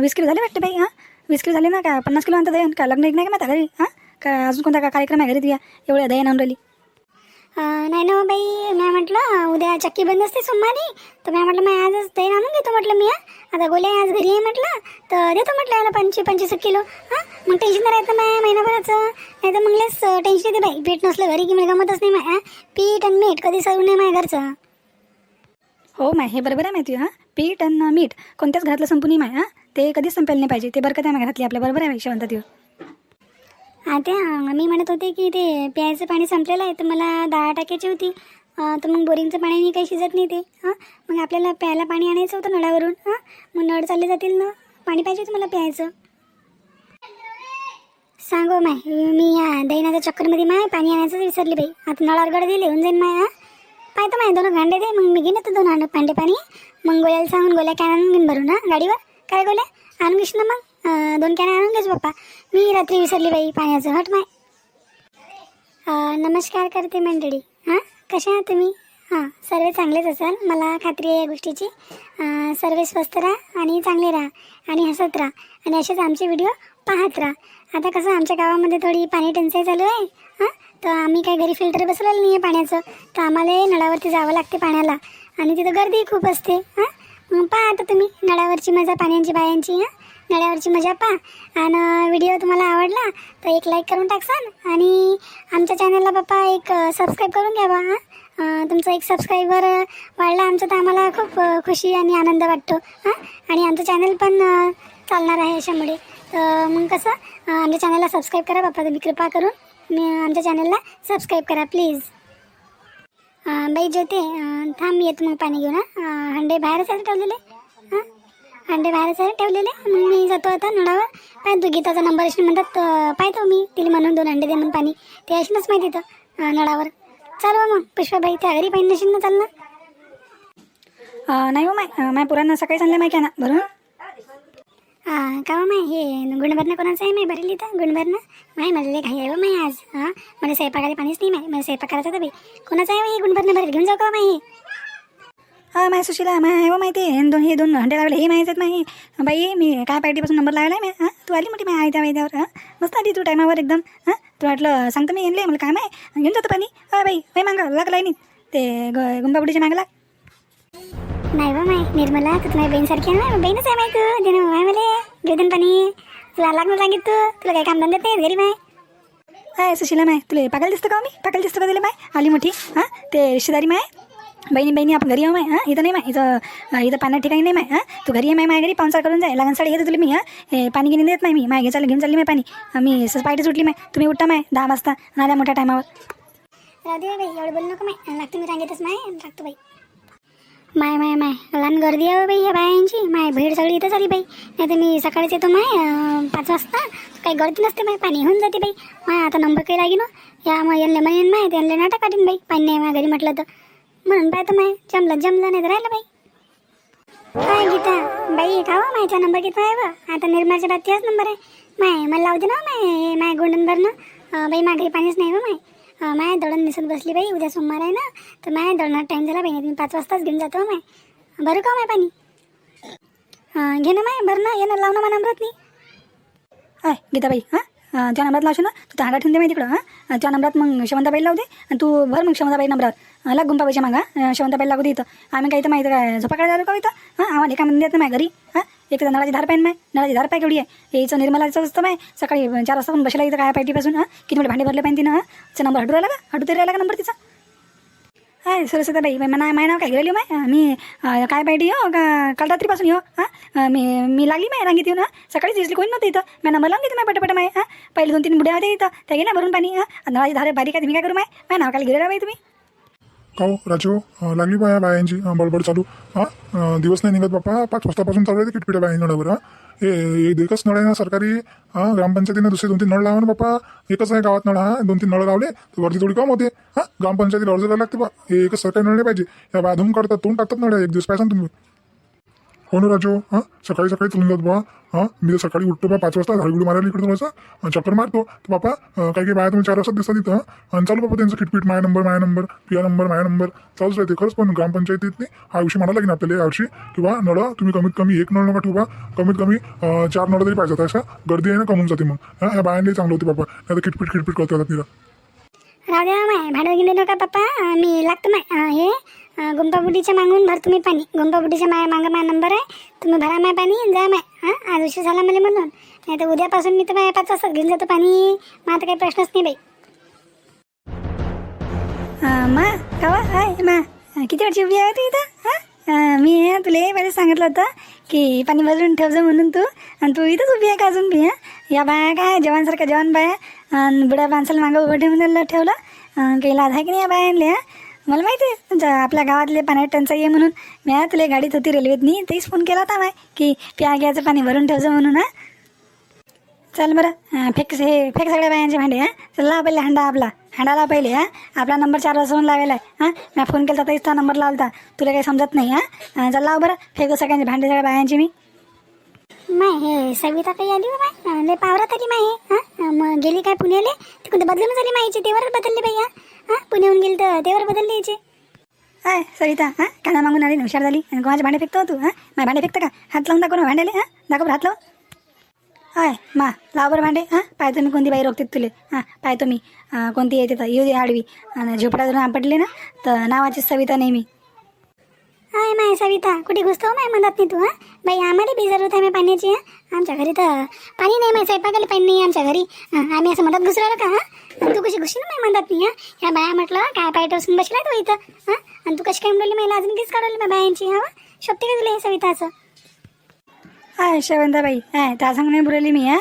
वीस किलो झाले वाटते बाई हां? वीस किलो झाले ना का? पन्नास किलो आणता दहीन का लग्न एक नाही का माता घरी हां? का अजून कोणता का कार्यक्रम आहे घरी तुझ्या? एवढ्या दहीन आणून राहिली. नाही ना हो बाई मी म्हटलं उद्या चक्की बंद असते सोमवारी तर मी म्हटलं मी आजच दही आणून घेतो म्हटलं मी आता गोल्या आज घरी आहे म्हटलं तर देतो म्हटलं याला पंचवीस पंचवीस किलो हां. मग टेन्शन नाही राहतं माय महिनाभराचं. नाही तर मग लेस टेन्शन येते बाई. पीठ नसलं घरी की मला गमतच नाही माय पीठ आणि मीठ कधी सरू नाही माझ्या घरचं. हो माय हे बरोबर आहे माहिती हां. पीठ आणि मीठ कोणत्याच घरातलं संपून माय हां. ते कधीच संपायला नाही पाहिजे. ते बरकत आहे माझ्या घरातली आपल्या बरोबर आहे शेवंत देव. आता मी म्हणत होते की ते प्यायचं पाणी संपलेलं आहे तर मला दहा टाक्याची होती. तर मग बोरिंगचं पाणी काही शिजत नाही ते हां. मग आपल्याला प्यायला पाणी आणायचं होतं नळावरून हां. मग नळ चालले जातील ना. पाणी पाहिजे होतं मला प्यायचं. सांगो माय मी या दैनाच्या चक्करमध्ये माय पाणी आणायचं विसरली बाई. आता नळावर गड दिले होऊन जाईन माय हां. पाहतो माय दोन भांडे दे. मग मी घेऊन येतो दोन आणू भांडे पाणी. मग गोळ्याला सांगून गोळ्या कॅन आणून घेऊन भरून ना गाडीवर? काय गोळ्या? आणून घेश ना मग? दोन कॅन आणून घेस बाप्पा मी रात्री विसरली बाई पाण्याचं हट माय. नमस्कार करते मंडळी. हां? कशा आहात तुम्ही? हां सर्व चांगलेच असाल. मला खात्री आहे या गोष्टीची. सर्व स्वस्त राहा आणि चांगले राहा आणि हसत राहा आणि असेच आमचे व्हिडिओ पाहत राहा. आता कसं आमच्या गावामध्ये थोडी पाणी टंचाई चालू आहे. हां? तर आम्ही काही घरी फिल्टर बसवलेलं नाही आहे पाण्याचं. तर आम्हाला नळावरती जावं लागते पाण्याला. आणि तिथं गर्दी खूप असते हां? मग पहा आता तुम्ही नळावरची मजा पाण्याची बायांची हां? नळ्यावरची मजा पहा. आणि व्हिडिओ तुम्हाला आवडला तर एक लाईक करून टाकसान. आणि आमच्या चॅनलला बाप्पा एक सबस्क्राईब करून घ्या बा हां तुमचा एक सबस्क्रायबर वाढला आमचं तर आम्हाला खूप खुशी आणि आनंद वाटतो हां? आणि आमचं चॅनल पण चालणार आहे अशामुळे तर मग कसं आमच्या चॅनलला सबस्क्राईब करा बाप्पा तुम्ही कृपा करून. मी आमच्या चॅनलला सबस्क्राईब करा प्लीज बाई ज्योते थांब मी येतो मग पाणी घेऊन हां. हंडे बाहेर आहे ठेवलेले? हां? अंडे बाहेर असायला ठेवलेले? मग मी जातो आता नळावर. पाहतो गीताचा नंबर अशी म्हणतात पाहतो मी. तिला म्हणून दोन अंडे दे म्हणून पाणी. ते अशीनच माहिती तर नळावर. चालवा मग पुष्पाबाई त्या घरी पाहिजे नशील ना चालणार नाही हो माय माय पुरांना सकाळी सांगले माहिती आहे ना बरोबर हां का हो माय हे गुणभरणं कोणाचं आहे माय? भरेल इथं गुणभरणं? माय मला लय घाई आहे हो माय आज हां? मला स्वयंपाकाला पाणीच नाही माय मला स्वयंपाक करायचा तर बाई. कोणाचं आहे हो हे गुणभरणं? भरेल घेऊन जाऊ का हो माय हा? हो माय सुशीला माय हो माहिती आहे दोन हे दोन हंडे लावले हे माहीत आहेत माही बाई मी काय पार्टीपासून नंबर लावला आहे हां? तू आली मोठी माय आयत्या वायद्यावर हां? मस्त आली तू टायमावर एकदम हां? तू वाटलं सांगतो मी येणले मला काय माय? घेऊन जातो पाणी. हा बाई बाई मागा लागला नाही ते ग गुंबाबुडीच्या मागं नाही बा माय निर्मला तू माझ्या बहीणसारखी आहे ना बहीणच आहे माय तू दे ना माय मला. घेऊन पाणी. तुला लागलं सांगित तू? तुला काही काम धंदा येते घरी माय? हाय सुशीला माय तुला पागल दिसतं का हो मी? पागल दिसतं का दिले माय? आली मोठी हां? ते रिश्तेदारी माय? बहिणी बहिणी आपण घरी येऊ माय हां? इथं नाही माय इथं इथं पाण्यात ठिकाणी नाही माय हां? तू घरी ये माय माझ्या घरी पाहुणचार करून जाय. लागण साडी येते तुला मी हां? हे पाणी घेऊन देत नाही मी. माय घे चालली घेऊन चालली माय पाणी. मी सहज पार्टी सुटली माय. तुम्ही उठता माय दहा वाजता. नाल्या मोठ्या टायमावर. राहू दे बाई एवढं बोलू नको माय. लागतो मी रांगेतच माय. लागतो बाई. माय माय माय. लहान गर्दी आहे हो बाई ह्या बायांची. माय भीड सगळी इथं झाली बाई. नाही तर मी सकाळीच येतो माय पाच वाजता. काही गर्दी नसते माय पाणी होऊन जाते बाई. माय आता नंबर काही लागी ना या मग यांना म्हणेन माय त्यांना नाटक काढीन बाई. पाणी नाही माझ्या घरी म्हटलं तर. म्हणून पाहतो माय जमलं जमलं नाही तर राहिलं बाई. काय गीता? बाई का हो मायचा नंबर किती आहे बा आता निर्माच्या बात त्याच नंबर आहे. माय मला लावते ना हो माय माय गोंडन भरणं. बाई माझ्या घरी पाणीच नाही बा माय. माया दळण निसत बसली बाई उद्या सोमवार आहे ना तर माया दळणार टाईम झाला बाई मी पाच वाजताच घेऊन जातो माय. भरू का माय पाणी? घे ना माय भर ना ये ना लाव ना मला अमृत नाही गीताबाई हां? त्या नंबरात लावशील ना तू तांडा ठेवून दे माहिती तिकडं हां. त्या नंबरात मग शवंताबाई लावू दे आणि तू भर मग शमंताबाई नंबरात. लाग गुंपाबाईच्या मागा शमंताबाई लागू दे इथं. आम्ही काही तर माहिती काय झोपाकडे जातो का हो इथं? हां आम्हाला एका म्हणून देत नाही घरी. हां एक तर नळाची धार पाहिजे माय नळाची धार पाय केवढी आहे. यायचं निर्मलाचं असतं माय सकाळी चार वाजता पण बसला इथं काय पार्टीपासून हां. किती मोठे भांडे भरले पाहिजे तिनं हां. तिचा नंबर हटू राहिला का? हटू तरी राहिला का नंबर तिचा? हाय सरस्वती बाई नाही माय नाव काय गेलेली हो माय? मी काय पाहिजे हो का काल रात्रीपासून येऊ हो, हां मी मी लागली माय रांगीत येऊन हां? सकाळीच दिसली कोणी नव्हतं इथं. मी नंबर लावून घेते माय पटपट माय हां? पहिले दोन तीन बुड्या होते इथं. त्या ना भरून पाणी हां? नळाची धारे बारीक आहे मी काय करू माय? माय नाव काय गेलेला बाई तुम्ही? हो राजू? लागली बाया बायांची बडबड चालू. हां? दिवस नाही निघत बाप्पा. पाच वाजतापासून चालू आहे किटपिट्या बाया हां? हे हे एकच नळ आहे ना सरकारी हां ग्रामपंचायतीनं दुसरे दोन तीन नळ लावा ना बाप्पा एकच आहे गावात नळ हा. दोन तीन नळ लावले तर वरती थोडी कम होते. हां ग्रामपंचायतीला अर्ज करायला लागते बा. हे एकच सरकारी नळ नाही पाहिजे. या बाधून करतात तोंड टाकतात नळ एक दिवस पाहिजे तुम्ही. हो ना राजू? हां? सकाळी सकाळी चलून जात बा. हां? मी तर सकाळी उठतो बा पाच वाजता. झाडगुडी मारायला इकडे थोडंसं चक्कर मारतो. तर बापा काही काही बाया तुम्ही चार वाजता दिसतात तिथं आणि चालू बाबा त्यांचं किटपीट माया नंबर माया नंबर पिया नंबर माया नंबर. चालूच राहते. खरंच पण ग्रामपंचायतीत हा विषय म्हणायला लागेल आपल्याला यावर्षी किंवा नळ तुम्ही कमीत कमी एक नळ नका ठेवा कमीत कमी चार नळ तरी पाहिजे असं गर्दी आहे ना कमून जाते मग. हां? या बायांनी चांगलं होते बाबा नाही तर किटपीट किटपीट करतात तिला. तिथं राहू द्या माय भाडं गेले नका पप्पा मी लागतो माय हे. अं, मागून भर तुम्ही पाणी गुंपाबुडीच्या माय मागं माझा नंबर आहे तुम्ही भरा माय पाणी आणि जा माय हां आज उशीर झाला मला म्हणून नाही तर उद्यापासून मी तर माय पाच वाजता घेऊन जातो पाणी मग आता काही प्रश्नच नाही बाई मा कावा हाय मा किती वेळची उभी आहे तू इथं हां मी अं, तुला पहिले सांगितलं होतं की पाणी भरून ठेवजो म्हणून तू आणि तू इथंच उभी आहे का अजून बी हां या बाया काय जवानसारख्या जवान बाया आणि बुड्या माणसाला मागं उभं ठेवून दिलं ठेवलं काही लाज आहे की नाही या बायांले हां मला माहिती आहे आपल्या गावातले पाण्याची टंचाई आहे म्हणून. मी हा तुला गाडीत होती रेल्वेतनी तेच फोन केला होता माय की प्या घ्यायचं पाणी भरून ठेवचं म्हणून हां. चल बरं फेक हे फेक सगळ्या बायांचे भांडे हां. चल लाव पहिले हांडा आपला हांडा लाव पहिले हां. आपला नंबर चार वाजून लावायला आहे हां. मी फोन केला तरीच तो नंबर लावता तुला काही समजत नाही हां. चल लाव बरं फेकू सगळ्यांचे भांडे सगळ्या बायांचे मी. माय हे सविता काही आली बाय लय पावरात आली माय हे हां. मग गेली काय पुण्याले? तिकडे बदलून झाली माहिती तेवरच बदलली बाई हां पुण्याहून गेली तर तेवर बदलली याची हाय सविता हां काना मागून आली हुशार झाली. आणि कोणाचे भांडे फेकतो तू हां? माझे भांडे फेकतं का? हात लावून दाखव ना भांड्याले हां? दाखव हात लाव हाय मा लाव बरं भांडे हां? पाहतो मी कोणती बाई रोखते तुले? हां पाहतो मी कोणती येते तर येऊ दे आडवी. आणि झोपडा जर आपटली ना तर नावाची सविता नेहमी. हाय माय सविता कुठे घुसतो माय म्हणत नाही तू हां? बाई आम्हाला बी जरूरत आहे पाण्याची आमच्या घरी तर पाणी नाही माहिती स्वयंपाकाला पाणी नाही आमच्या घरी आम्ही असं म्हणत घुसरायला का हां? आणि तू कशी घुशी नाही माय म्हणत नाही ह्या बाया म्हटलं काय पाय टोसून बसला तू इथं हां? आणि तू कशी काय म्हणली मला अजून कीच काढवली माय बायांची हा शोधते का तुला हे सविताचं हाय शेवंताबाई हाय त्या सांग नाही बुरली मी हा?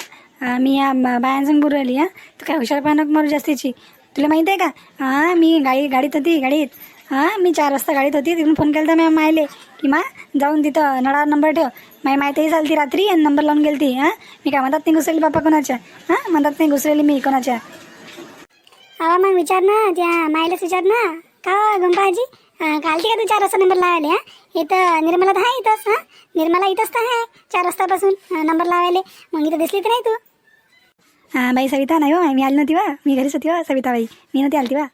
मी या बायांसंग बुरली हा? तू काय हुशार पानक मारू जास्तीची तुला माहिती आहे का? हां मी गाडी गाडीत होती गाडीत हां मी चार वाजता गाडीत होती तिथून फोन केला मी मायले की मा जाऊन तिथं नळावर नंबर ठेव. माही माहितीही चालती रात्री आणि नंबर लावून गेली ती हां मी काय म्हणतात नाही घुसरेली बापा कोणाच्या? हां म्हणतात नाही घुसरेली मी कोणाच्या? अवा मग विचार ना त्या मायलाच विचार ना. का गंपाजी कालती का तू चार वाजता नंबर लावायला हां? इथं निर्मला तर आहे इथंच हां? निर्मला इथंच तर आहे चार वाजतापासून नंबर लावायला. मग इथं दिसली तर नाही तू? हां बाई सविता नाही हो मी आली नव्हती वा. मी घरीच होती वा सविताबाई. मी नव्हती आलती वा.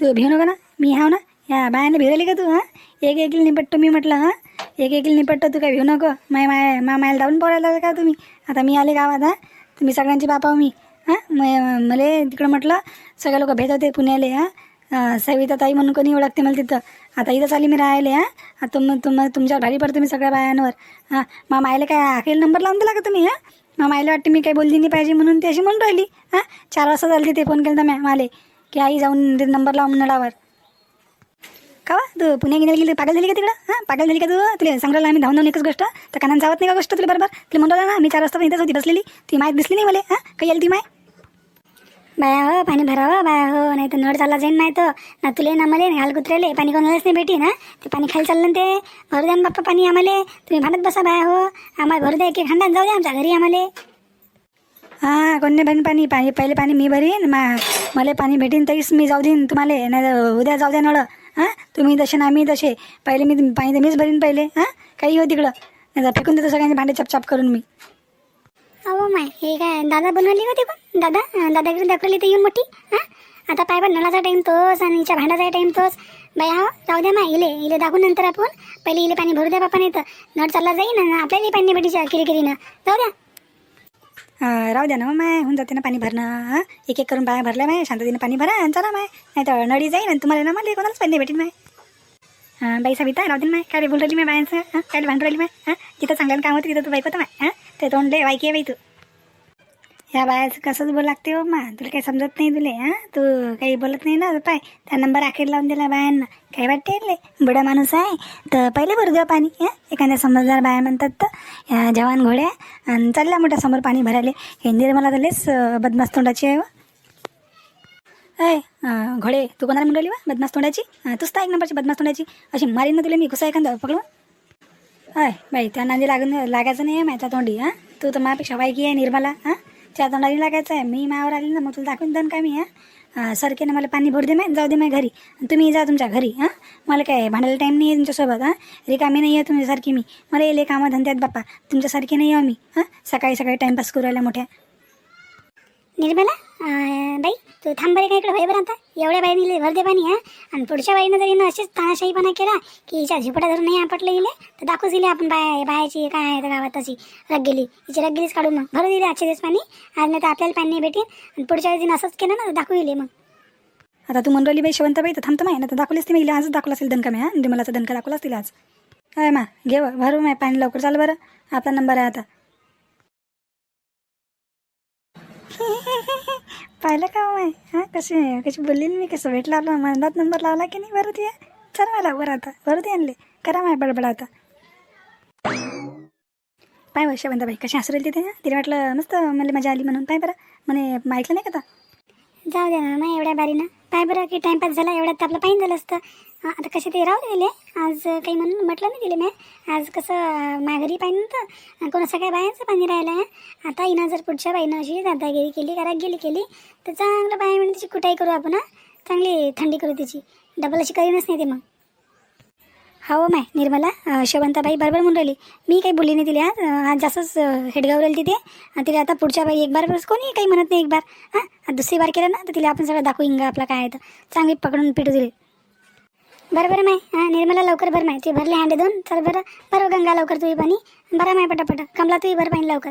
तू भिऊ नको ना. मी हाव ना. या बायाने भिरली का तू हां? एक एकली निपटतो मी म्हटलं हां? एक एकली निपटतो तू काय भिऊ नको. माय माय मा मायला धावून पोरायला का तुम्ही? आता मी आले गावात हां? तुम्ही सगळ्यांची बापा मी हां? म मला तिकडं म्हटलं सगळे लोक भेट होते पुण्याले हां? सविता ताई म्हणून कोणी ओळखते मला तिथं. आता इथंच आली मी राहिले हां? आता तुम तुम तुमच्यावर भारी पडतो मी सगळ्या बायांवर हां? मा मायला काय आखेल नंबर लावून दिला का तुम्ही हां? मग मायला वाटते मी काही बोलली नाही पाहिजे म्हणून ती अशी म्हणून राहिली हां? चार वाजता झाली ते फोन केला तर माले. की आई जाऊन ते नंबर लावून नळावर का वा? तू पुण्या गेल्या गेली पागल झाली का तिकडं? हां पागल झाली का तू? तुला सांगायला आम्ही धावून एकच गोष्ट. तर कानान जावत नाही का गोष्ट तुला बरोबर? तुला म्हणतो ना मी चार वाजता पण इथंच होती बसलेली. ती माहीत दिसली नाही मला हां? काही आली ती माय? बाया हो पाणी भरावं हो, बाया हो नाही तर नळ चालला जाईन नाही तर ना तुले ना मले घाल कुत्रेले पाणी कोणालाच नाही भेटी ना ते पाणी खाली चाललं ना ते. भरू द्या ना बाप्पा पाणी आम्हाला. तुम्ही भांडत बसा बाया हो. आम्हाला भरू द्या एक एक हांडात जाऊ द्या आमच्या घरी आम्हाला. हां कोण नाही भरीन पाणी पाणी पहिले पाणी मी भरीन मा मला पाणी भेटीन तरीच मी जाऊ देईन तुम्हाला नाही उद्या जाऊ द्या नळ. हां तुम्ही तसे ना मी तसे. पहिले मी पाणी तर मीच भरीन पहिले हां? काही हो तिकडं. नाही फेकून देतो सगळ्यांचे भांडे चपचाप करून मी. अहो माय हे काय दादा बनवली होती पण? दादा दादाकडे दादागिरी दाखवली तर येऊन मोठी हां? आता पाय पण नळाचा टाईम तोच आणि हिच्या भांडाचा टाईम तोच. बाई हा राहू द्या मा इले इले दाखवून नंतर आपण. पहिले इले पाणी भरू द्या बापा नाही तर. नळ चालला जाईन आणि आपल्याला पाणी भेटीच्या किरीकिरीनं जाऊ द्या. राहू द्या ना मग माय होऊन जाते ना पाणी भरणं हां एक एक करून बाया भरल्या माय शांततेने पाणी भरा आणि चला माय नाही तर नळी जाईल आणि तुम्हाला ना मला कोणालाच पाणी नाही माय हां बाई सविता राहू दे माय काय रे बोल राहिली माय बायांचं हां काय भांडू राहिली माय हां जिथं चांगल्यानं काम होतं तिथं तू बाईक होतं माय हां ते तोंडले वाईकी आहे बाई तू या बायाचं कसंच बोल लागते हो मा? तुला काही समजत नाही तुले हां? तू काही बोलत नाही ना? पाय. त्या नंबर अखेर लावून दिला बायांना काय वाटते ले? बुडा माणूस आहे. तर पहिले भरू द्या पाणी हां? एखाद्या समजदार बाया म्हणतात तर. या जवान घोड्या. आणि चालल्या मोठ्या समोर पाणी भरायले. हे निर्मला झालेच बदमास तोंडाची आहे हो. अय घोडे तू कोणाला म्हणून वा? बदमास तोंडाची? तूच तर एक नंबरची बदमास तोंडाची. अशी मारीन ना तुला मी? घुसा एखादा पकडून? अय बाई त्या नांदी लागून लागायचं नाही आहे माझ्या तोंडी हां? तू तर माझ्यापेक्षा वाईकी आहे निर्मला हां? त्या तोंडाने लागायचं आहे. मी मायावर आली ना मग तुला दाखवून दन काय मी हां? सरकेनं मला पाणी भरू दे माय जाऊ दे माय घरी. तुम्ही जा तुमच्या घरी हां? मला काय भांडायला टाईम नाही आहे तुमच्यासोबत हां? रिकामी नाही आहे तुमच्यासारखी मी. मला येले कामं धंद्यात बाप्पा तुमच्यासारखी नाही आहे मी हां? सकाळी सकाळी टाईमपास करायला मोठ्या. निर्मला बाई तू थांब बरे का इकडे होय बरं आता. एवढ्या बाईने भर दे पाणी हा. आणि पुढच्या बाईनं जर हिनं असेच तानाशाहीपणा केला की हिच्या झिपटा धरून नाही आपटलं गेले तर दाखवूच दिले आपण बाय बायाची काय आहे त्या गावात तशी. रग गेली. हिची रग गेलीच काढू मग. भरू दिले आजच्या दिवस पाणी. आज नाही तर आपल्याला पाणी नाही भेटेल. आणि पुढच्या वेळेस असंच केलं ना तर दाखवू दिले मग. आता तू म्हणली बाई शेवंताबाई तर थांबतो माय. ना तर दाखवलीस ती मी आजच दाखवला असेल दणका मी हा. निर्मलाचा दणका दाखवला असतील आज. काय मा घे भरू माय पाणी लवकर चाल बरं. आपला नंबर आहे आता. पाहिलं का माय? हां कशी कशी बोलली मी कसं? भेटला आपला मनात नंबर लावला की नाही? बरं ते चल मला बरं आता. बरं ते आणले. करा माय बडबड आता. पाय वर्ष बाई कशी हसरेल तिथे तिथे तिला वाटलं मस्त मला मजा आली म्हणून. पाय बरं. म्हणे ऐकलं नाही का जाऊ दे ना एवढ्या एवढ्या बारीनं पाय बरं की टाइमपास झाला एवढ्यात तर आपलं पाहिजे झालं असतं. आता कसे ते राहू दिले आज काही म्हणून म्हटलं नाही दिले मी. आज कसं माघारी पाहिजे नव्हतं. कोणा सगळ्या बायांचं पाणी राहिलं आहे आता इना जर पुढच्या बाईनं अशी दादागिरी केली घरात गेली केली तर चांगलं बाया म्हणून तिची कुठाई करू आपण चांगली थंडी करू तिची. डबल अशी करीनच नाही ते मग. हो, हो माय. निर्मला शवंताबाई बरोबर म्हणून राहिली. मी काही बोलली नाही तिला आज जास्तच अं, हेडगाव राहिली तिथे. तिला आता पुढच्या बाई एक बार बस कोणी काही म्हणत नाही एक बार. हां? दुसरी बार केलं ना तर तिला आपण सगळं दाखवू इंगा आपला काय आहे तर. चांगली पकडून पिटू दिली. बरं बरं माय. हां निर्मला लवकर भर माय. ते भरले हांडे दोन. चल बरं. बरं गंगा लवकर तुही पाणी. बरं माय पटापट. कमला तुही भर पाणी लवकर.